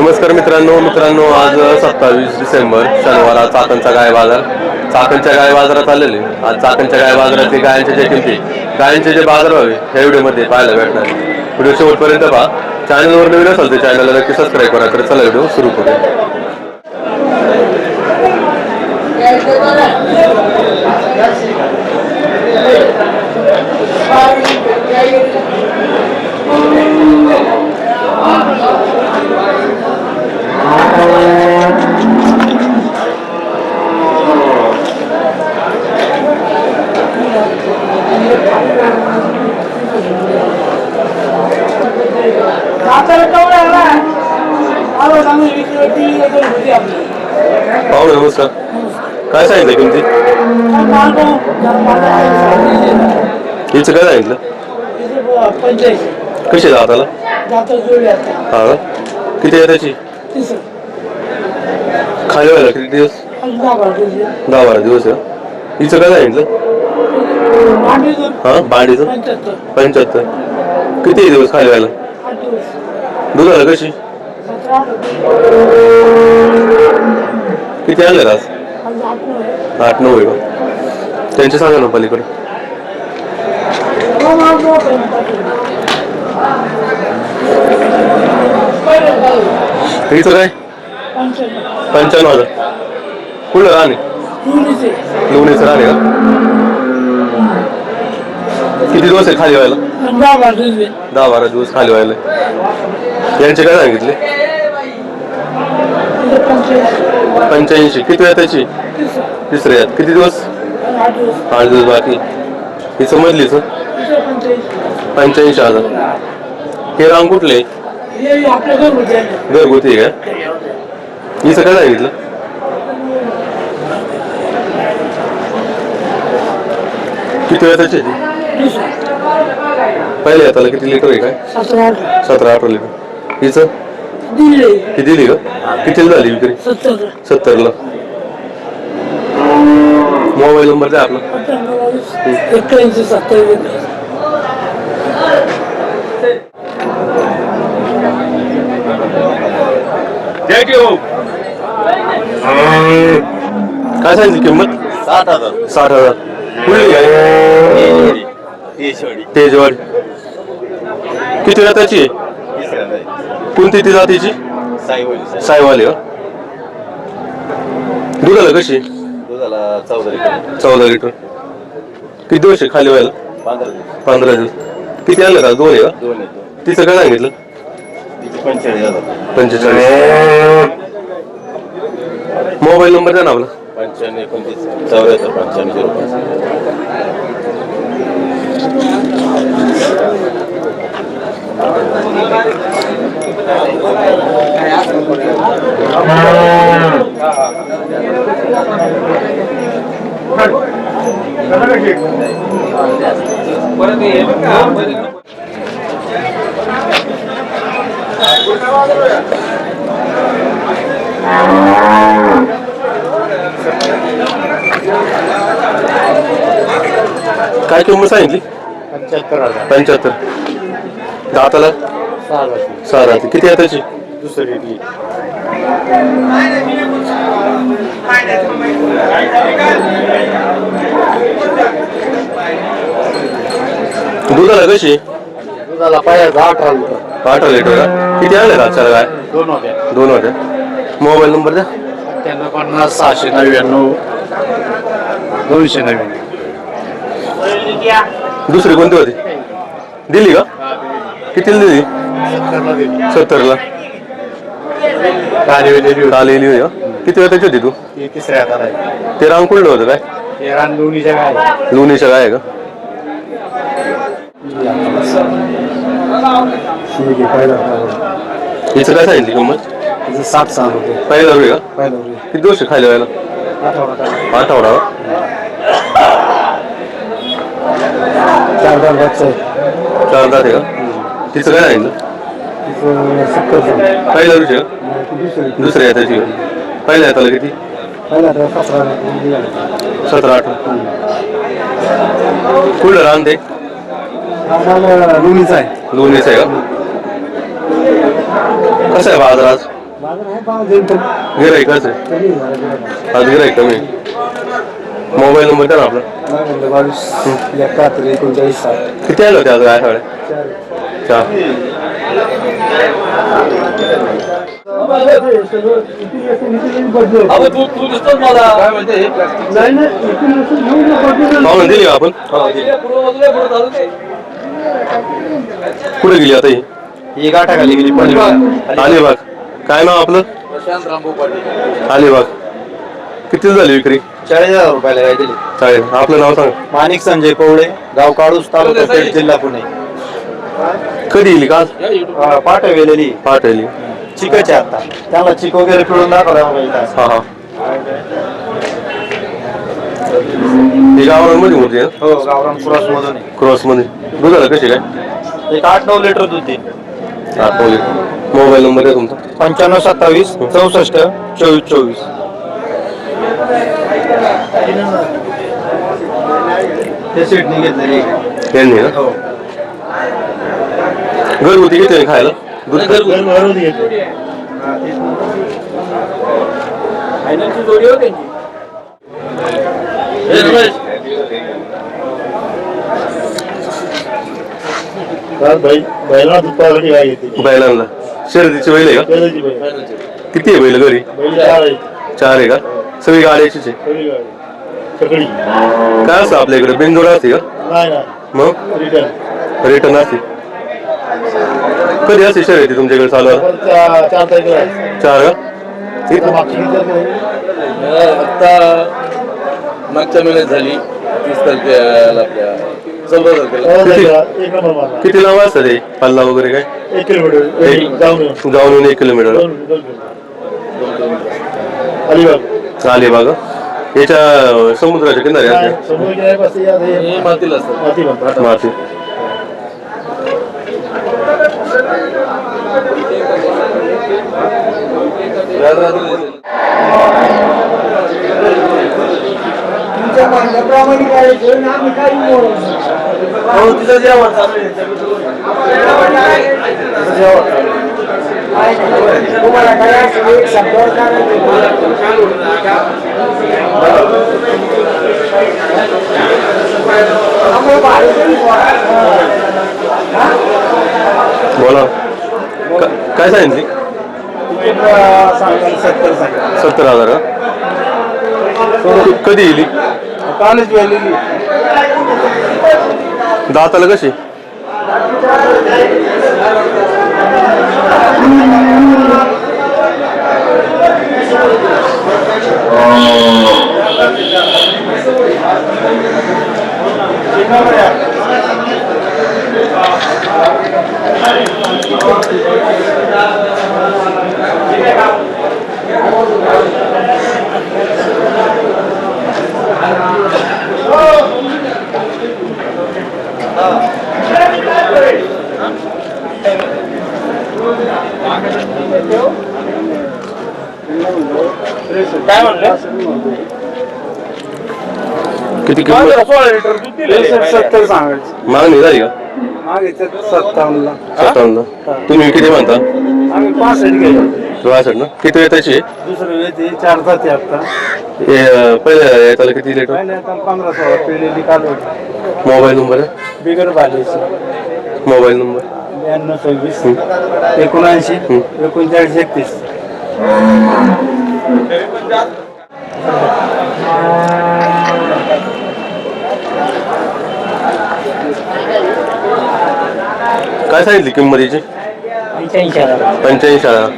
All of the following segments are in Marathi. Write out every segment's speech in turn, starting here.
नमस्कार मित्रांनो मित्रांनो आज सत्तावीस डिसेंबर शनिवार आज चाकणचा गाय बाजार. चाकणच्या गाय बाजारात आलेले. आज चाकणच्या गाय बाजारातली गायांच्या ज्या किमती गायांचे जे बाजार व्हावे ह्या व्हिडिओमध्ये पाहायला भेटणार व्हिडिओ शेवटपर्यंत पहा. चॅनलवर नवीन असेल तर चॅनलला नक्की सबस्क्राईब करा. तर चला व्हिडिओ सुरू करू पाहू नमस्कार काय सांगितलं हिचं काय सांगितलं कशी दाताला हा का? किती आहे त्याची? खाली व्हायला किती दिवस? दहा बारा दिवस आहे. हिचं काय सांगितलं हा भांडीचं? पंच्याहत्तर. किती दिवस खाली व्हायला? दुधाला कशी? किती आणले आज? आठ नऊ आहे का? त्यांचे सांगा ना पलीकडे. हिचं काय? पंच्याण्णव हजार. कुठलं राहणे लोणीचं राहणे का? किती दिवस आहे खाली व्हायला? दहा बारा दिवस खाली व्हायला. यांचे काय सांगितले? पंच्याऐंशी. किती वेळ त्याची? तिसरे आहेत किती दिवस? आठ दिवस बाकी. ही समजलीच पंच्याऐंशी हजार. हे रांग कुठले? घरगुती आहे का? हिचं काय सांगितलं? किती वेळ त्याची? पहिले येताला किती लिटर आहे काय? सतरा सतरा अठरा लिटर. हिचं? दिले किती दिली का? कितीला झाली विक्री? सत्तर सत्तरला. मोबाईल नंबर द्या आपला. एक्क्याऐंशी काय सांगितली किंमत? सात हजार. साठ हजार. कुठली आहे? तेजवाडी किती तिसऱ्यांदा आहे. कोणती ती जातीची साईवाडी साई साईवाली. का दुधाला कशी? दुधाला चौदा लिटर. चौदा लिटर. किती दिवस आहे खाली व्हायला? पंधरा दिवस. पंधरा दिवस. किती आणलं का? दोन आहे का? दोन तिचं काय सांगितलं? पंचेचाळीस हजार. पंचेचाळीस. मोबाईल नंबर द्या ना आपला. पंच्याण्णव एकोणतीस. चौऱ्याहत्तर पंच्याण्णव झिरो पाच. काय किंमत सांगितली? पंच्याहत्तर पंच्याहत्तर. दाताला? सहा सहा राहते किती आहे त्याची? दुसरी दुधाला कशी? दुधाला पाहिजे अठरा लिटर. अठरा लिटर का? किती आणले का काय? दोन होत्या दोन होते. मोबाईल नंबर द्या. त्यांना पन्नास सहाशे नव्याण्णव. दोनशे नव्याण्णव. दुसरी कोणती होती? दिली का? कितीला दिली सत्तरला. काल येली होती. का किती वेळ त्याची होती तू? ही तिसऱ्या हाताला आहे. ते रांग कुठलं होतं काय? हे रान दोन्हीच्या काय लोणीच्या काय आहे का? हिचं काय सांगितली किंमत? सात सहा होते. पहिला रुपये का? पहिलं किती दिवस आहे खायला व्हायला? आठवडा आठवडा का? चार चार बच्चे चार दात आहे का? तिचं काय सांगितलं सत्तर पहिला रुपये का दुसऱ्या येताची का पहिल्या येताला किती? पहिला सतरा सतरा अठरा कुठलं रान ते? लोणीचा आहे. लोणीचं आहे का? कसं आहे बाजार आज? गिराईक कसं आहे? आज गिराईक कमी. आहे. मोबाईल नंबर द्या ना आपला. बावीस एकाहत्तर एकोणचाळीस साठ. किती आलं होते आज काय चार दिली का आपण? कुठे गेली आता ही? ही गाठा खाली गेली अलिबाग. काय नाव आपलं? अलिबाग. किती झाली विक्री? चाळीस हजार रुपयाला काय दिली. चालेल आपलं नाव सांग. माणिक संजय पवळे गाव काळूस तालुका पेठ जिल्हा पुणे. कधी येईल का? हा, पाठवलेली. पाठवली. चिकच आहे आता. त्याला चिक वगैरे पिळून दाखवला हा हा. ही होती हो? गावरान क्रॉस मधून. क्रॉसमध्ये दुधाला कशी काय? एक आठ नऊ लिटर दूध आहे. दाखवली मोबाईल नंबर आहे तुमचा? पंच्याण्णव सत्तावीस चौसष्ट चोवीस चोवीस. ते सीटने घेतलेली आहे. यांनी ना हो. घरगुती किती आहे खायला दूध बैला दुपारसाठी काय येते बैलांना शर्यतीची बैल आहे का? बैलाची बैल। किती आहे बैल घरी? बैल चार आहे। चार आहे का? सगळी गाड्याचीच आहे? सगळी गाडी. सगळी. काय असतं आपल्या इकडे? बिनजोड असते का? नाही ना मग? रिटर्न. रिटर्न असते कधी असते शर्यती तुमच्याकडे चालू आहे? चार आहे. चार का? इथं- मागच्या महिन्यात झाली. तीस तारखेला आपल्या चौदा तारखेला. किती? तारखेला. एक नंबर मारला. किती लांब असतं ते? पल्ला वगैरे काय? एक किलोमीटर. एक- जाऊन येऊ. जाऊन येऊन एक किलोमीटर. दोन दोन किलोमीटर अलिबाग. अलिबाग याच्या समुद्राच्या किनारी? असते? हे मातीला असतात माती. माती तुमच्या म्हणण्याप्रमाणे काय घेऊन आम्ही काही बोलू हो तिचं जेवण. तुम्हाला काय एक शब्दावर बोला. काय सांगितली? सत्तर सांगा सत्तर हजार का कधी येईल कालच वेळेली दाताला कशी किती किंमत सत्तर सांगायचं. मागणी झाली का? सत्तावन्नला. सत्तावन्न तुम्ही किती म्हणता? आम्ही पासष्ट गेलो. बासष्ट ना? किती वेळ त्याची दुसरं वेळ ते चार जाते आता. हे अं, पहिल्या याच्याला किती लिटर पहिले आता पंधरा सोळा मोबाईल नंबर आहे? बिगर बालीची. Mobile number? ब्याण्णव सव्वीस. एकोणऐंशी. एकोणचाळीस एकतीस. काय सांगितली किंमत याची पंच्याऐंशी हजार. पंच्याऐंशी हजार.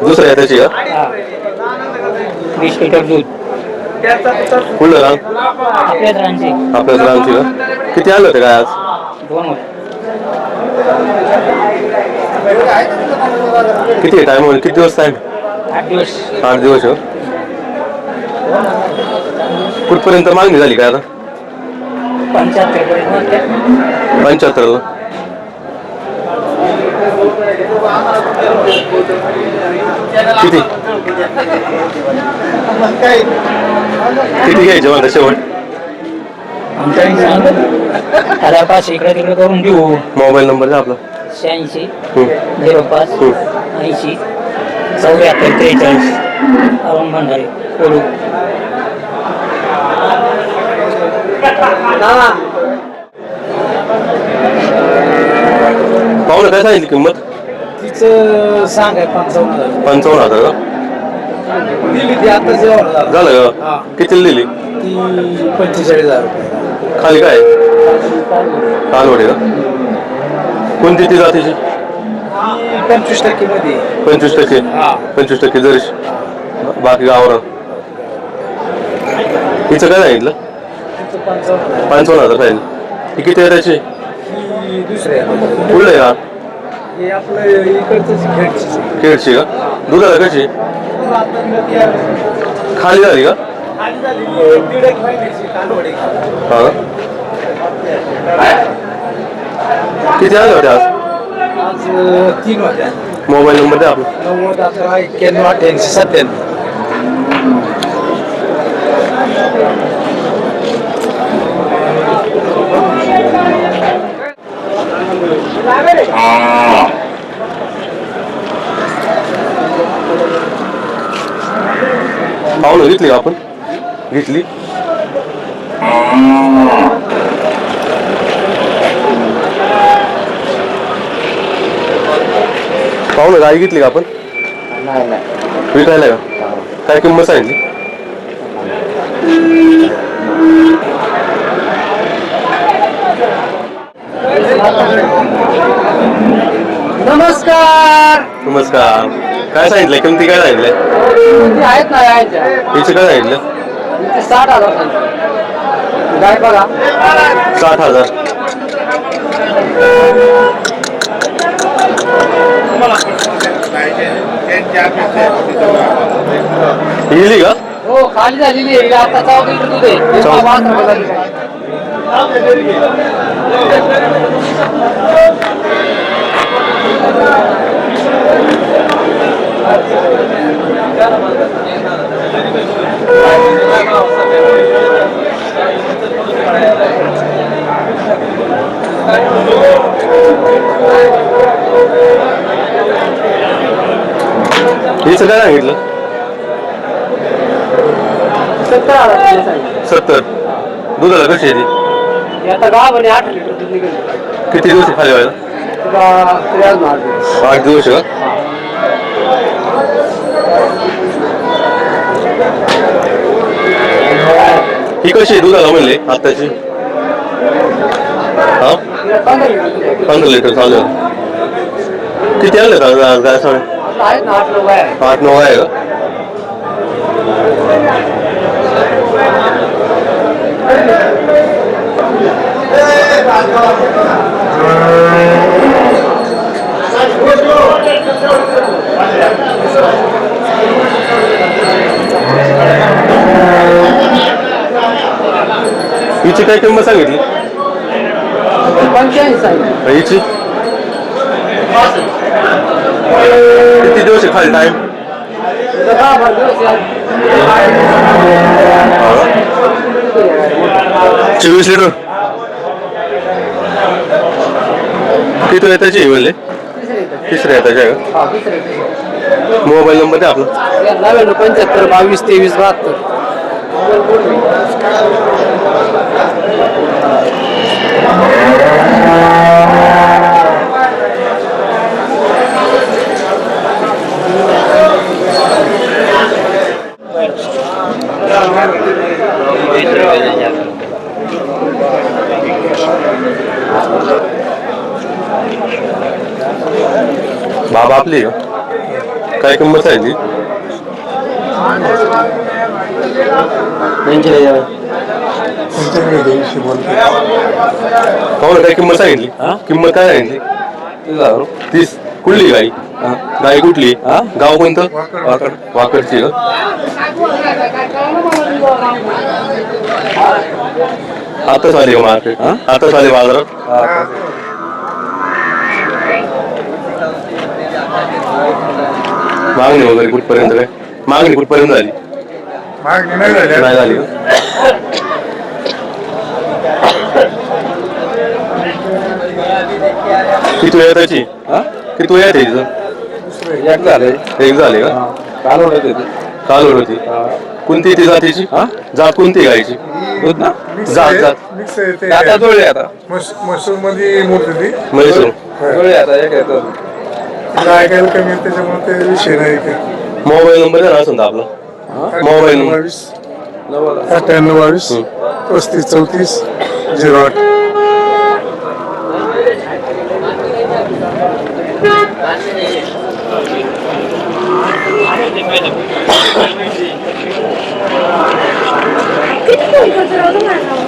दुसऱ्या त्याची का? वीस लिटर दूध. कुठलं रांग आपल्याच रांची रांगची का? किती आलं होते काय आज? दोन होते किती टाइम होईल किती दिवस टाइम आठ दिवस. आठ दिवस हो. कुठपर्यंत मागणी झाली काय आता? पंच्याहत्तरला. किती? किती घ्यायचे म्हणता शेवट? आमच्या आता पाच इकडे तिकडे करून देऊ मोबाईल नंबर आपला. शहाऐंशी. झिरो पाच ऐंशी चौऱ्याहत्तर त्रेचाळीस. अरुण भंडारे कोलू पाहुणे काय सांगितली किंमत? तिचं सांगाय पंचावन्न हजार. पंचावन्न हजार का? दिली ती आता जेवण झालं झालं का? हा. कितीला दिली? ती पंचेचाळीस हजार रुपये. खाली काय? कालवडी का? कोणती ती जातीची? ती पंचवीस टक्के मध्ये. आहे. पंचवीस टक्के. हा. पंचवीस टक्के जरीश. बाकी गावरान. हिचं काय सांगितलं? तिचं पंचावन्न हजार. पंचावन्न हजार सांगितलं ही किती आहे त्याची ही दुसरी आहे कुठलं आहे का हे आपलं इकडचंच खेळची खेळची का दुधाला कशी खाली झाली का खाली झाली एक दीड एक महिन्याची कालवडी हा का? किती आले होते आज आज अं, तीन होत्या मोबाईल नंबर द्या आपला नव्वद अकरा एक्क्याण्णव अठ्ठ्याऐंशी सत्त्याण्णव पाहुणं घेतली का आपण? घेतली. पाहुणं गाय घेतली का आपण? विकायला का? काय किंमत सांगितली? नमस्कार. नमस्कार. काय सांगितलं किमती काय सांगितलं किती आहेत ना यायच्या हिचं काय सांगितलं इथे साठ हजार सांगितले. गाय बघा. साठ हजार. हिली का? हो खाली झालेली आहे. आता चौदा लिटर दूध आहे. चौदा. पाच रुपये झाली गाय. हिचं काय सांगितलं? सत्तर. सत्तर. दुधाला कशी आहे ती? हे आता गाव आणि आठ लिटर दूध निघेल. किती दिवस खाली व्हायला? तुला आठ दिवस. आठ दिवस आहे का? ही कशी आहे? दुधाला म्हणले आत्ताची? हा? पंधरा लिटर चालेल चालू किती आणलं का आज गाय आठ नऊ आहे आठ नऊ आहे हिची काय किंमत सांगितली? हिची? किती दिवस आहे खाली टाइम तिला दहा बारा दिवस आहे. चोवीस लिटर किती आहे त्याची? म्हणले. तिसरे येतात. तिसऱ्या आहे का? हा, तिसरे. मोबाईल नंबर द्या आपला. या नव्याण्णव पंच्याहत्तर बावीस तेवीस बहात्तर. बाबा आपली काय किंमत आहे ती? हो काय किंमत सांगितली? किंमत काय सांगितली? तीस. कुठली गाई? गाई कुठली? गाव कोणतं? वाकड. वाकडची का आताच आली का मार्केट. आताच आली बाजारात. मागणी वगैरे कुठपर्यंत काय? मागणी कुठपर्यंत झाली? नाही झाली. किती वेळ त्याची? हा? किती वेळ आहे तिचं एक झालंय. एक झाले का? काल ओढत होते काल होती कोणती ती जातीची? हा? जात कोणती गायची? जात जात. आता. जुळले आता मसूरमध्ये म्हैसूर जुळले आता एक ऐकायला कमी त्याच्यामुळे ते विषय नाही ते मोबाईल नंबर आहे ना असं आपला. Mobile number. अठ्ठ्याण्णव बावीस पस्तीस चौतीस झिरो आठ. 你怎么知道的。呢？